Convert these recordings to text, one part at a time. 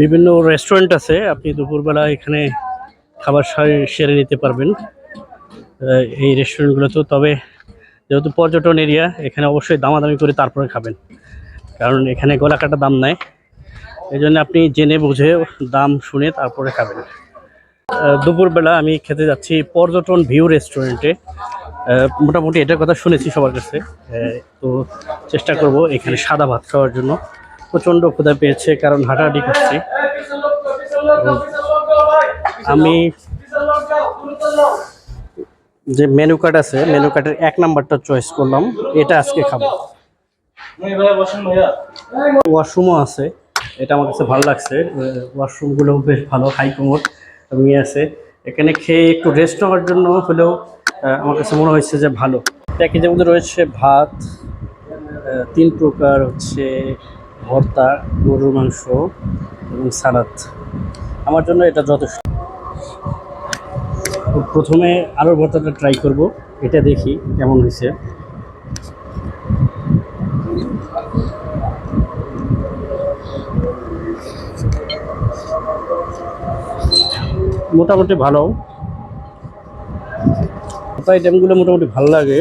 বিভিন্ন রেস্টুরেন্ট আছে, আপনি দুপুরবেলা এখানে খাবার সেরে নিতে পারবেন এই রেস্টুরেন্টগুলোতেও তবে যেহেতু পর্যটন এরিয়া এখানে অবশ্যই দামাদামি করে তারপরে খাবেন, কারণ এখানে গলা কাটা দাম নেয় এই জন্য আপনি জেনে বুঝে দাম শুনে তারপরে খাবেন। দুপুরবেলা আমি খেতে যাচ্ছি পর্যটন ভিউ রেস্টুরেন্টে মোটামুটি এটার কথা শুনেছি সবার কাছে। তো চেষ্টা করব এখানে সাদা ভাত খাওয়ার জন্য। প্রচণ্ড ক্ষুধা পেয়েছে, কারণ হাঁটাহাঁটি করছি। আমি যে মেনু কার্ড আছে মেনু কার্ডের এক নাম্বারটা চয়েস করলাম, এটা আজকে খাব। ওয়াশরুমও আছে, এটা আমার কাছে ভালো লাগছে। ওয়াশরুমগুলো বেশ ভালো হাই কমোড নিয়ে আছে। এখানে খেয়ে একটু রেস্ট নেওয়ার জন্য হলেও আমার কাছে মনে হয়েছে যে ভালো। প্যাকেজের মধ্যে রয়েছে ভাত তিন প্রকার হচ্ছে ভর্তা, গরুর মাংস এবং সালাদ। আমার জন্য এটা যথেষ্ট। প্রথমে আলুর ভর্তাটা ট্রাই করব। এটা দেখি কেমন হয়েছে। মোটামুটি ভালো। আইটেমগুলো মোটামুটি ভালো লাগে।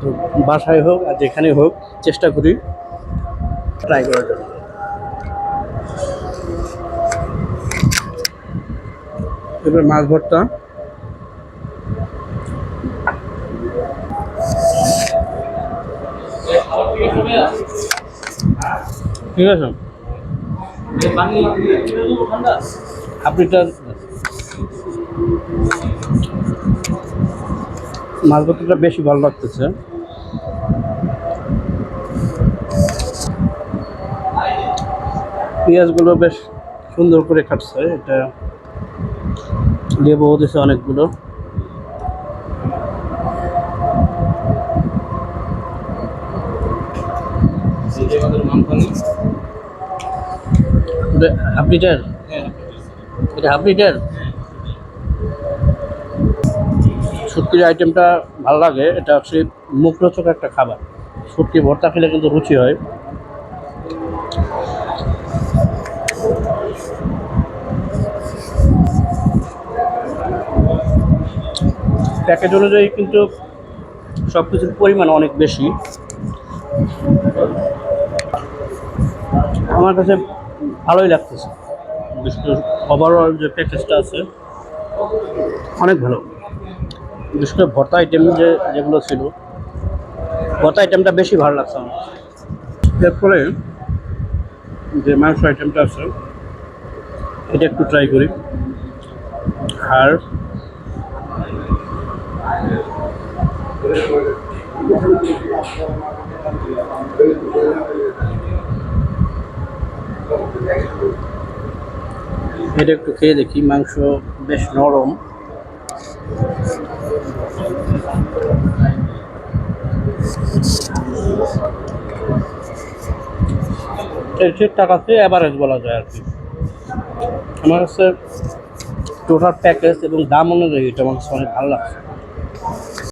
তো বাসায় হোক আর যেখানে হোক চেষ্টা করি। ট্রাই করার জন্য এবার মাছ ভর্তা। ঠিক আছে। আপনিটা মাছ ভর্তাটা বেশি ভালো লাগতেছে। পেঁয়াজগুলো বেশ সুন্দর করে কাটছে, এটা লেবু দিছে অনেকগুলো। এটা আইটেমটা ভালো লাগে, এটা হচ্ছে মুখরোচক একটা খাবার। শুটকি ভর্তা খেলে কিন্তু রুচি হয়। প্যাকেজ অনুযায়ী কিন্তু সব কিছুর পরিমাণ অনেক বেশি। আমার কাছে ভালোই লাগতেছে। ওভারঅল যে প্যাকেজটা আছে, অনেক ভালো। বিশেষ করে ভর্তা আইটেম যে, যেগুলো ছিল, ভর্তা আইটেমটা বেশি ভালো লাগছে আমার এরপরে যে মাংস আইটেমটা আছে, এটা একটু ট্রাই করি। আর এটা একটু খেয়ে দেখি, মাংস বেশ নরম। ঠিকঠাক আছে অ্যাভারেজ বলা যায় আর কি। আমার কাছে টোটাল প্যাকেজ এবং দাম অনুযায়ী এটা আমার কাছে অনেক ভালো লাগছে।